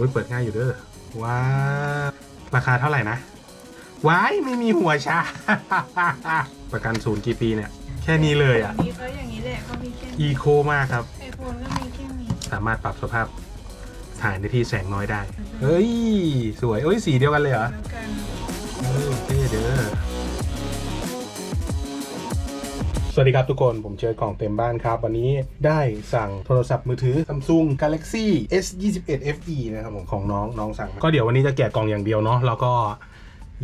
อุ้ยเปิดง่ายอยู่เด้อว้าวราคาเท่าไหร่นะว้ายไม่มีหัวชา ประกันศูนย์กี่ปีเนี่ย แค่นี้เลยอะมีเขาอย่างนี้แหละเขามีแค่อีโคมากครับ ไอโฟนก็มีแค่นี้สามารถปรับสภาพถ่ายในที่แสงน้อยได้ เฮ้ย สวยเอ้ยสีเดียวกันเลยเหรอ แล้วกัน เออเท่เด้อ สวัสดีครับทุกคน ผมเจอกล่องเต็มบ้านครับ วันนี้ได้สั่งโทรศัพท์มือถือ Samsung Galaxy S 2 1 FE นะครับผมของน้องน้องสั่งมาก็เดี๋ยววันนี้จะแกะกล่องอย่างเดียวเนาะแล้วก็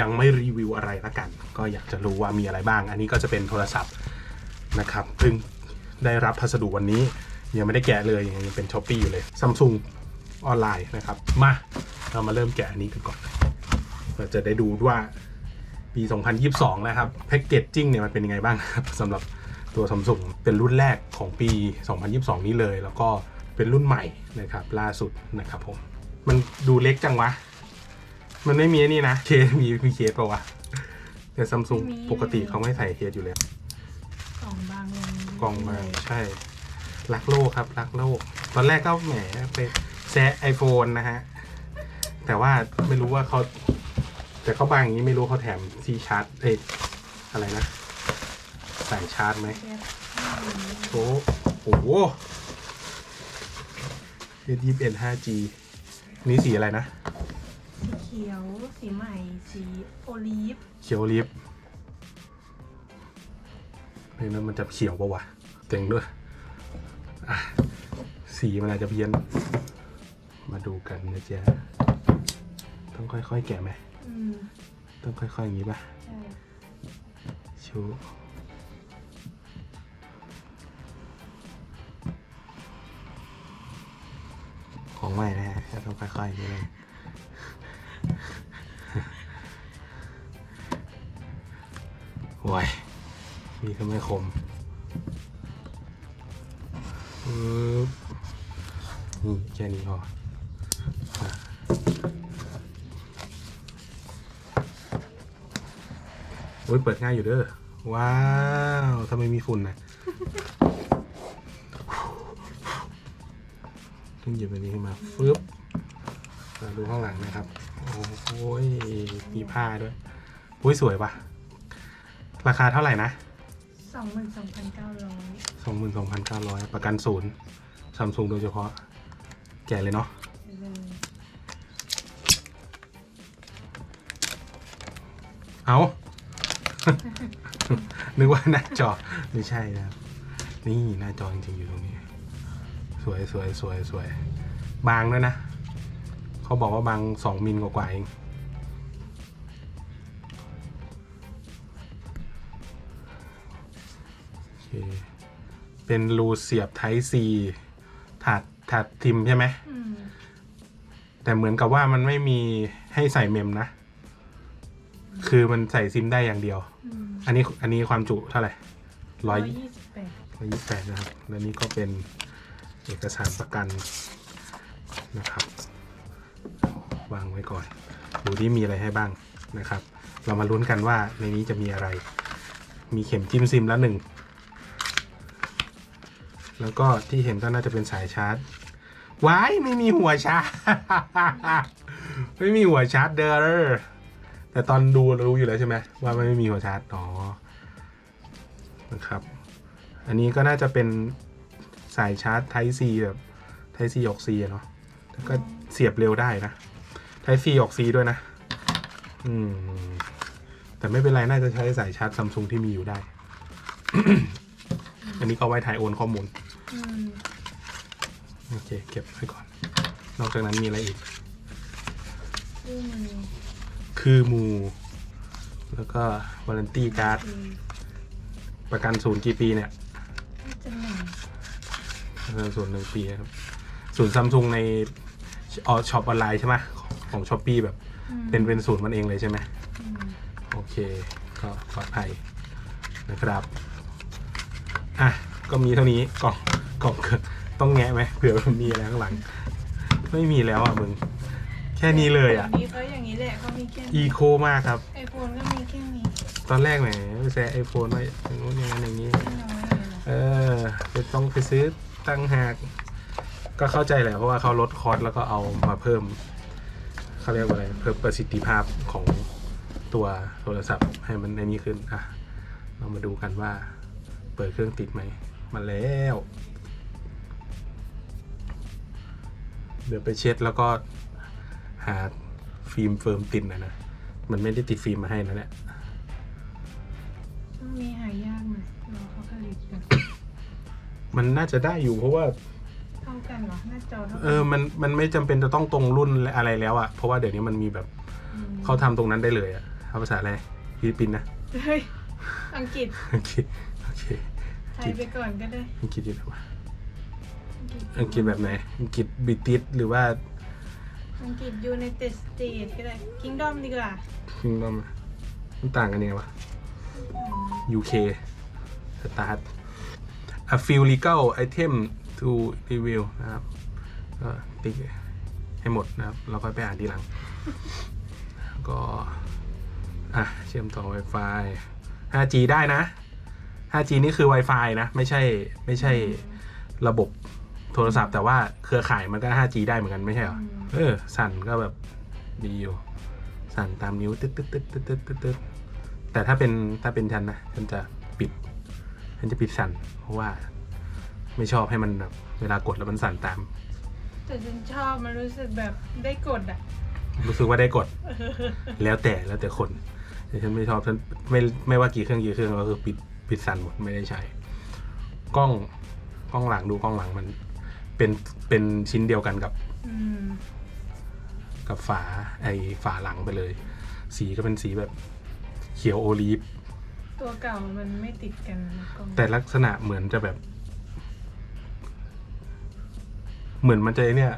ยังไม่รีวิวอะไรละกัน ก็อยากจะรู้ว่ามีอะไรบ้าง อันนี้ก็จะเป็นโทรศัพท์นะครับเพิ่งได้รับพัสดุวันนี้ยังไม่ได้แกะเลยยังเป็นช้อปปี้อยู่เลย Samsung ออนไลน์นะครับ มาเรามาเริ่มแกะอันนี้กันก่อนเราจะได้ดูว่า ปี 2022 นะครับแพ็กเกจจิ้งเนี่ยมันเป็นยังไงบ้างนะครับสำหรับตัวซัมซุงเป็นรุ่นแรกของปี 2022 นี้เลย แล้วก็เป็นรุ่นใหม่นะครับล่าสุดนะครับผม มันดูเล็กจังวะ มันไม่มีไอ้นี่นะเคสมีมีเคสปะวะ แต่ซัมซุงปกติเขาไม่ใส่เคสอยู่เลยกล่องบางลงกล่องมาใช่ รักโลกครับ รักโลก ตอนแรกก็แหมไปแซะไอโฟนนะฮะ แต่ว่าไม่รู้ว่าเขา แต่เขาบางอย่างนี้ไม่รู้เขาแถมซีชาร์จเอ้ยอะไรนะใส่ชาร์จไหมแก๊สโอ้โหเอยี่สิบเอ็ด 5G นี่สีอะไรนะ สีเขียว สีใหม่ สีโอลีฟ เขียวลิฟเพลงนั้นมันจะเขียวปะวะเจ๋งด้วยอะสีมันอาจจะเพี้ยน มาดูกันนะจ๊ะต้องค่อยๆ แกะไหม อืมต้องค่อยๆอย่างนี้ป่ะใช่ชูของใหม่นะฮะต้องค่อยๆอย่างนี้เลยโว้ยมีก็ไม่คมปึ๊บนี่แค่นี้พอ อ้ยเปิดง่ายอยู่เด้อ ว้าวทำไมมีฝุ่นนะต้องหยิบอันนี้ขึ้นมาฟึบมาดูข้างหลังนะครับ โอ้ยมีผ้าด้วยอุ้ยสวยปะราคาเท่าไหร่นะสองหมื่นสองพันเก้าร้อยสองหมื่นสองพันเก้าร้อยประกันศูนย์ซัมซุงโดยเฉพาะ แก่เลยเนาะเลยเอา นึกว่าหน้าจอไม่ใช่นะครับนี่หน้าจอจริงๆอยู่ตรงนี้ สวยสวยสวยสวยบางด้วยนะเขาบอกว่าบางสองมิลกว่าๆเองโอเคเป็นรูเสียบไทซีถาดถาดทิมใช่ไหมอืมแต่เหมือนกับว่ามันไม่มีให้ใส่เมมนะ คือมันใส่ซิมได้อย่างเดียวอืมอันนี้อันนี้ความจุเท่าไหร่ร้อยยี่สิบแปดร้อยยี่สิบแปดนะครับ และนี่ก็เป็นเอกสารประกันนะครับ วางไว้ก่อน ดูที่มีอะไรให้บ้างนะครับ เรามาลุ้นกันว่าในนี้จะมีอะไร มีเข็มจิ้มซิมแล้วหนึ่ง แล้วก็ที่เห็นก็น่าจะเป็นสายชาร์จว้ายไม่มีหัวชาร์จ ไม่มีหัวชาร์จเด้อ แต่ตอนดูรู้อยู่แล้วใช่ไหมว่ามันไม่มีหัวชาร์จอ๋อนะครับ อันนี้ก็น่าจะเป็นสายชาร์จ Type C แบบ Type C ออก C อะเนาะแล้วก็เสียบเร็วได้นะ Type C ออก C ด้วยนะ อืม แต่ไม่เป็นไร น่าจะใช้สายชาร์จซัมซุงที่มีอยู่ได้ อันนี้ก็ไว้ถ่ายโอนข้อมูลอืมโอเค เก็บไว้ก่อน นอกจากนั้นมีอะไรอีกคู่มือ คือมูแล้วก็วารันตี้การ์ดคือประกันศูนย์กี่ปีเนี่ยน่าจะหนึ่งประกันศูนย์หนึ่งปีครับศูนย์ซัมซุงในออช็อปออนไลน์ใช่ไหมของช้อปปีแบบอืมเป็นเป็นศูนย์มันเองเลยใช่ไหมอืมโอเค ก็ปลอดภัยนะครับ อะ ก็มีเท่านี้กล่องกล่องต้องแงะไหมเผื่อมันมีอะไรข้างหลัง ไม่มีแล้วอะมึงแค่นี้เลยอะมีเขาอย่างนี้แหละเขามีแค่อีนี้โคมากครับ ไอโฟนก็มีแค่นี้ตอนแรกแหมไปแซะไอโฟนไว้อย่างนู้นอย่างนั้นอย่างนี้ ไม่น้อยเลยนะเออจะต้องไปซื้อตั้งหาก ก็เข้าใจแหละเพราะว่าเขาลดคอสแล้วก็เอามาเพิ่มเขาเรียกว่าอะไรเพิ่มประสิทธิภาพของตัวโทรศัพท์ให้มันในนี้ขึ้นอะเรามาดูกันว่า เปิดเครื่องติดไหมมาแล้ว เดี๋ยวไปเช็ดแล้วก็ หาฟิล์มเฟิร์มติดหนะนะ มันไม่ได้ติดฟิล์มมาให้นะเนี่ยต้องมีหายากหน่อยรอเขาผลิตกันมันน่าจะได้อยู่เพราะว่า เท่ากันเหรอหน้าจอเท่ากัเออ มัน มันไม่จำเป็นจะต้องตรงรุ่นอะไรแล้วอะเพราะว่าเดี๋ยวนี้มันมีแบบมเขาทำตรงนั้นได้เลยอะเอาภาษาอะไรฟิลิปปินส์นะ เฮ้ยอังกฤษโอเค โอเค ไทยไปก่อนก็ได้อังกฤษอยู่ไหนวะอังกฤษแบบไหน อังกฤษบริติชหรือว่า อังกฤษยูไนเต็ดสเตทก็ได้คิงดอมดีกว่า คิงดอมมันต่างกันยังไงวะ UK Start a few legal item to review นะครับก็ติ๊กให้หมดนะครับ เราค่อยไปอ่านทีหลัง ก็ อะ เชื่อมต่อ Wi-Fi 5G ได้นะ 5G นี่คือ Wi-Fi นะ ไม่ใช่ ไม่ใช่ระบบ โทรศัพท์แต่ว่าเครือข่ายมันก็ 5G ได้เหมือนกันไม่ใช่เหรออืมเออ สั่นก็แบบดีอยู่ สั่นตามนิ้วตึ๊ดตึ๊ดตึ๊ดตึ๊ดตึ๊ดตึ๊ดตึ๊ดแต่ถ้าเป็นถ้าเป็นฉันนะฉันจะปิดฉันจะปิดสั่น เพราะว่า ไม่ชอบให้มันแบบเวลากดแล้วมันสั่นตาม แต่ฉันชอบมันรู้สึกแบบได้กดอะ รู้สึกว่าได้กด แล้วแต่แล้วแต่คนแต่ฉันไม่ชอบฉันไม่ไม่ว่ากี่เครื่องกี่เครื่องก็คือปิดปิดสั่นหมดไม่ได้ใช้ กล้องกล้องหลังดูกล้องหลังมัน เป็นเป็นชิ้นเดียวกันกับอืมกับฝาไอฝาหลังไปเลย สีก็เป็นสีแบบเขียวโอลีฟตัวเก่ามันไม่ติดกันนะกล้องแต่ลักษณะเหมือนจะแบบ เหมือนมันจะไอ้เนี่ย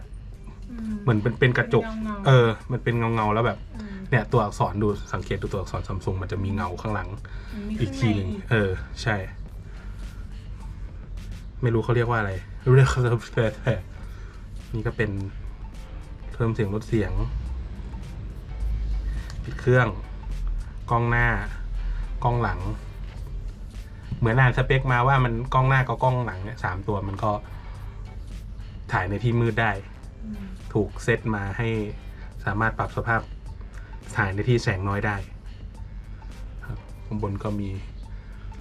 เหมือนเป็นเป็นกระจก เป็นเงาๆ เออ มันเป็นเงาเงาๆแล้วแบบ อืมเนี่ย ตัวอักษรดูสังเกตดูตัวอักษรซัมซุงมันจะมีเงาข้างหลัง มันมีอีกข้างทีหนึ่งในอีกเออ ใช่ ไม่รู้เขาเรียกว่าอะไร เรียกเขาแต่แต่นี่ก็เป็นเพิ่มเสียงลดเสียง ปิดเครื่อง กล้องหน้า กล้องหลัง เหมือนอ่านสเปคมาว่ามันกล้องหน้ากับกล้องหลังเนี่ยสามตัวมันก็ถ่ายในที่มืดได้ ถูกเซตมาให้สามารถปรับสภาพถ่ายในที่แสงน้อยได้ข้างบนก็มี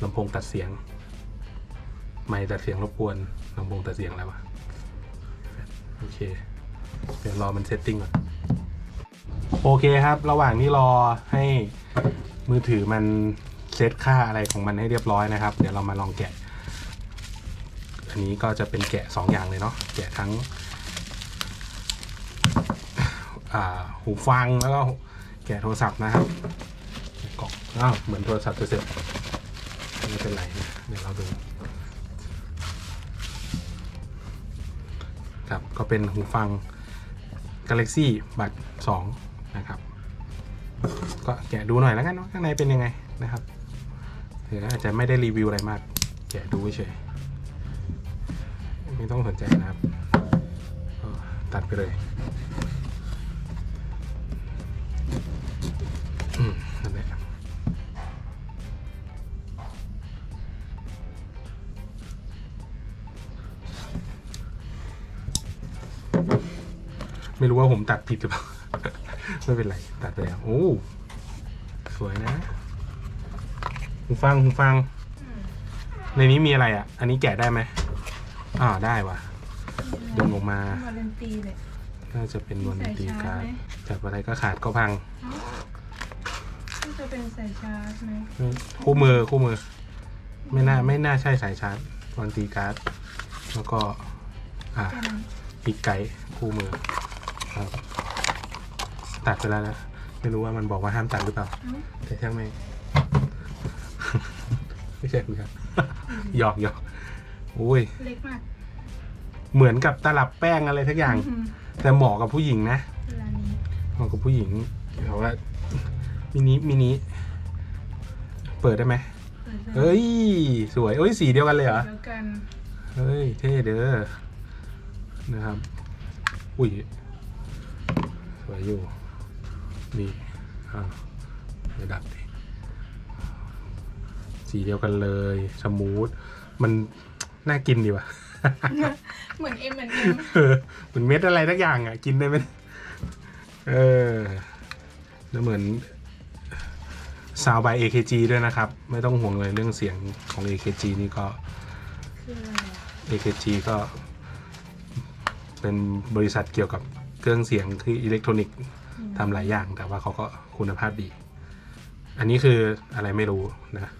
ลำโพงตัดเสียง ไมค์ตัดเสียงรบกวนลำโพงตัดเสียงอะไรวะโอเค เดี๋ยวรอมันเซตติ้งก่อนโอเคครับ ระหว่างที่รอให้มือถือมันเซตค่าอะไรของมันให้เรียบร้อยนะครับ เดี๋ยวเรามาลองแกะ อันนี้ก็จะเป็นแกะ 2 อย่างเลยเนาะแกะทั้งหูฟังแล้วก็แกะโทรศัพท์นะครับกล่องอ้าวเหมือนโทรศัพท์จะเสร็จไม่เป็นไรนะเดี๋ยวเราดู ครับ ก็เป็นหูฟัง Galaxy Buds 2นะครับ ก็แกะดูหน่อยแล้วกันเนาะข้างในเป็นยังไงนะครับเดี๋ยวอาจจะไม่ได้รีวิวอะไรมาก แกะดูเฉยไม่ต้องสนใจนะครับ ตัดไปเลย ไม่รู้ว่าผมตัดผิดหรือเปล่า ไม่เป็นไร ตัดไปแล้ว โอ้ สวยนะหูฟังหูฟังอืมในนี้มีอะไรอะ อันนี้แกะได้ไหมอ่าได้ว่ะดึงออกมา วาเลนตีเลย น่าจะเป็นวันมีสายตีชาการร์จ์ดไหม จับอะไรก็ขาดก็พังนี่จะเป็นสายชาร์จไหมคู่มือคู่มือ ไม่น่าไม่น่าใช่สายชาร์จวันตีการ์ดแล้วก็ อ่า แค่นั้นอีกไกด์คู่มือ ครับ ตัดไปแล้วนะ ไม่รู้ว่ามันบอกว่าห้ามตัดหรือเปล่าเอ้าแต่ช่างไม่ไม่ใช่คุณครับหยอกหยอกอุ้ย เล็กมากเหมือนกับตลับแป้งอะไรทักอย่าง อืมแต่เหมาะกับผู้หญิงนะเวลานี้เหมาะกับผู้หญิงแต่ว่ามินิมินิเปิดได้ไหมเปิดเลยเฮ้ย สวยเอ้ยสีเดียวกันเลยเหรอเดียวกัน เฮ้ย เท่เด้อนะครับ อุ้ย สวยอยู่นี่อ่าระดับดิสีเดียวกันเลย สมูท มันน่ากินดีว่ะ เหมือนเอ็มเหมือนเอ็มเออเหมือนเม็ดอะไรทักอย่างอะ กินได้ไหมเออ แล้วเหมือนซาวบาย AKG ด้วยนะครับ ไม่ต้องห่วงเลยเรื่องเสียงของ AKG นี่ก็คืออะไรอะ AKG ก็เป็นบริษัทเกี่ยวกับ เครื่องเสียงที่อิเล็กทรอนิกส์ทำหลายอย่างแต่ว่าเขาก็คุณภาพดี อันนี้คืออะไรไม่รู้นะ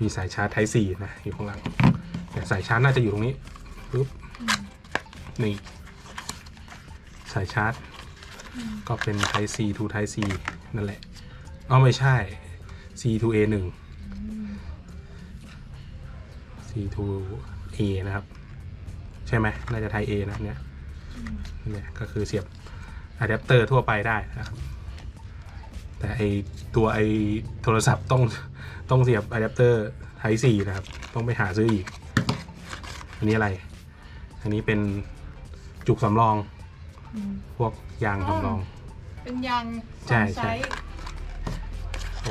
มีสายชาร์จ Type C นะอยู่ข้างหลังแต่สายชาร์จน่าจะอยู่ตรงนี้ปุ๊บนี่สายชาร์จ ก็เป็น Type C to Type C นั่นแหละอ๋อไม่ใช่ C to A 1 C to A นะครับ ใช่ไหมน่าจะ Type A นะเนี่ย เนี่ยก็คือเสียบอะแดปเตอร์ทั่วไปได้นะครับ แต่ไอตัวไอโทรศัพท์ต้องต้องเสียบอะแดปเตอร์ Type C นะครับ ต้องไปหาซื้ออีก อันนี้อะไร อันนี้เป็นจุกสำรอง อืมพวกยางสำรอง เป็นยางใช่สองใช่ ไซส์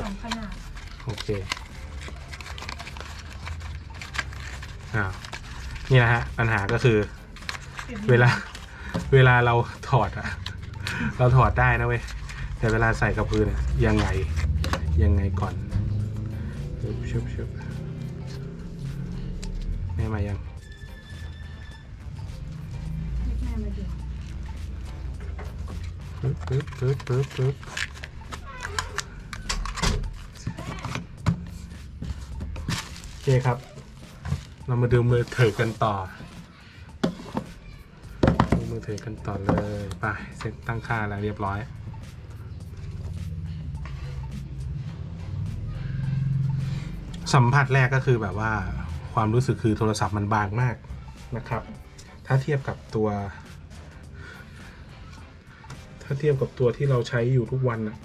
สองขนาด โอเคอ้าวนี่นะฮะ ปัญหาก็คือ เวลา เวลาเราถอดอะเราถอดได้นะเว้ยแต่เวลาใส่กับพื้นอะยังไงยังไงก่อนชุบชุบชุบแม่มายังแม่มาดูปึ๊บปึ๊บปึ๊บปึ๊บปึ๊บโอเคครับ เรามาดูมือถือกันต่อ ดูมือถือกันต่อเลยไปเซ็ตตั้งค่าแล้วเรียบร้อย สัมผัสแรกก็คือแบบว่าความรู้สึกคือโทรศัพท์มันบางมากนะครับ ถ้าเทียบกับตัว ถ้าเทียบกับตัวที่เราใช้อยู่ทุกวันอะ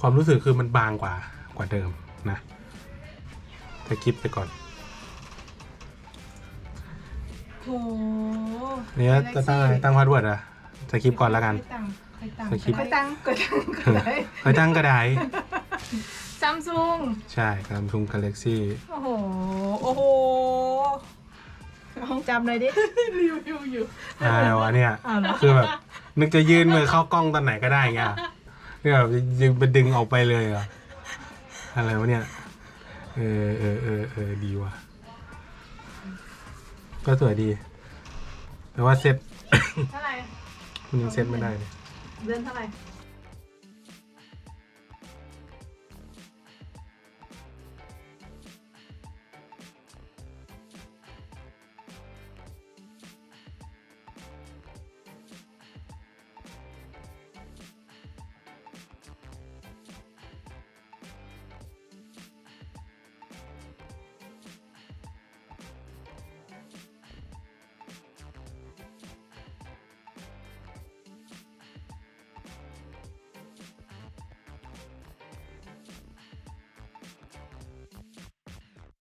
ความรู้สึกคือมันบางกว่ากว่าเดิมนะจะคิดไปก่อน โหเนี้ยจะตั้งอะไรตั้งพาสเวิร์ดอะจะคลิปก่อนแล้วกันค่อยตั้งสคริปต์ค่อยตั้งค่อยตั้งก็ได้ไปตั้งก็ได้ ซัมซุงใช่ซัมซุงกาแล็กซี่โอ้โห โอ้โหห้องจำเลยดิรีวิวอยู่อะไรวะเนี่ยอ้าวเหรอคือแบบนึกจะยื่นมือเข้ากล้องตอนไหนก็ได้เงี้ยเนี่ยแบบยึงไปดึงออกไปเลยเหรออะไรวะเนี่ย เออเออเออเออดีว่ะ ก็สวยดี แต่ว่าเซ็ต เท่าไหร่มันยังเซ็ตไม่ได้เลย เดือนเท่าไหร่